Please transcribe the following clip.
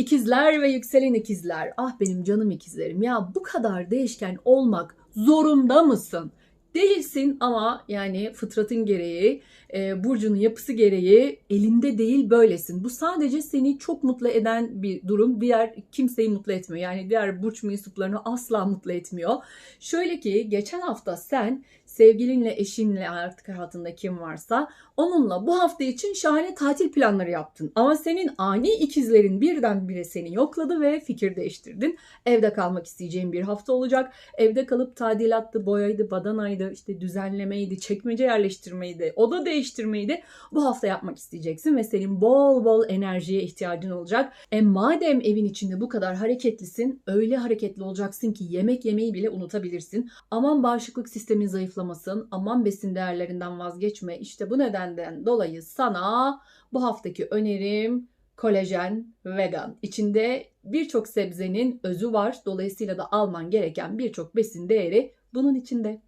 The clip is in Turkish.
İkizler ve yükselen ikizler. Ah benim canım ikizlerim. Ya bu kadar değişken olmak zorunda mısın? Değilsin ama yani fıtratın gereği, e, burcunun yapısı gereği elinde değil böylesin. Bu sadece seni çok mutlu eden bir durum. Diğer kimseyi mutlu etmiyor. Yani diğer burç mensuplarını asla mutlu etmiyor. Şöyle ki geçen hafta sen sevgilinle, eşinle artık hayatında kim varsa onunla bu hafta için şahane tatil planları yaptın. Ama senin ani ikizlerin birdenbire seni yokladı ve fikir değiştirdin. Evde kalmak isteyeceğin bir hafta olacak. Evde kalıp tadilattı, boyaydı, badanaydı, işte düzenlemeydi, çekmece yerleştirmeydi, oda değiştirmeydi. Bu hafta yapmak isteyeceksin ve senin bol bol enerjiye ihtiyacın olacak. E madem evin içinde bu kadar hareketlisin, öyle hareketli olacaksın ki yemek yemeyi bile unutabilirsin. Aman bağışıklık sistemin zayıflamasın, aman besin değerlerinden vazgeçme. İşte bu nedenden dolayı sana bu haftaki önerim kolajen vegan. İçinde birçok sebzenin özü var. Dolayısıyla da alman gereken birçok besin değeri bunun içinde.